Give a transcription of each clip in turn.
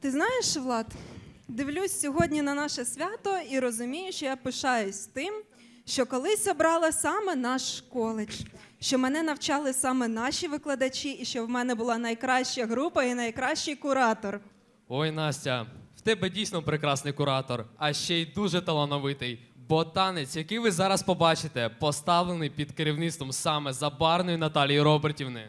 Ти знаєш, Влад, дивлюсь сьогодні на наше свято і розумію, що я пишаюсь тим, що колись обрала саме наш коледж, що мене навчали саме наші викладачі, і що в мене була найкраща група і найкращий куратор. Ой, Настя, в тебе дійсно прекрасний куратор, а ще й дуже талановитий. Бо танець, який ви зараз побачите, поставлений під керівництвом саме забарної Наталії Робертівни.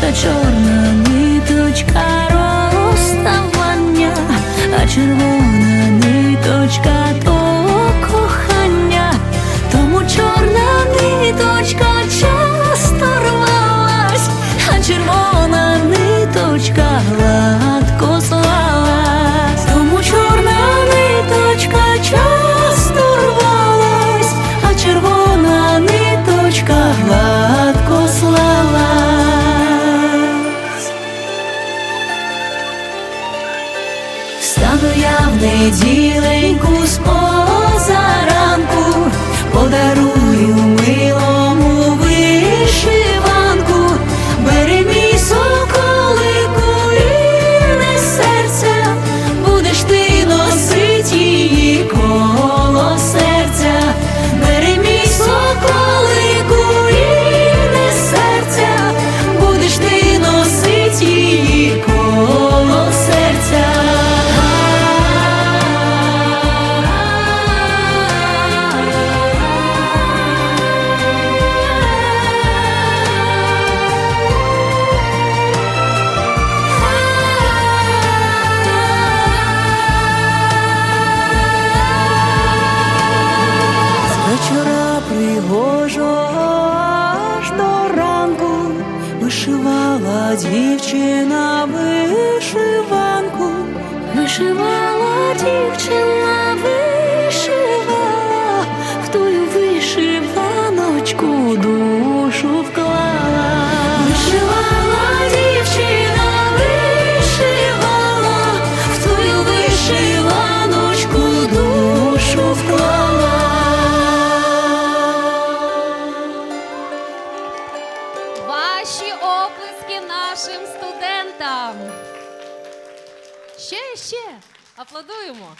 Та чорна ниточка розставання, а червона я пригожого аж до ранку вишивала дівчина вишиванку, вишивала дівчина, студентам. Ще, ще. Аплодуємо.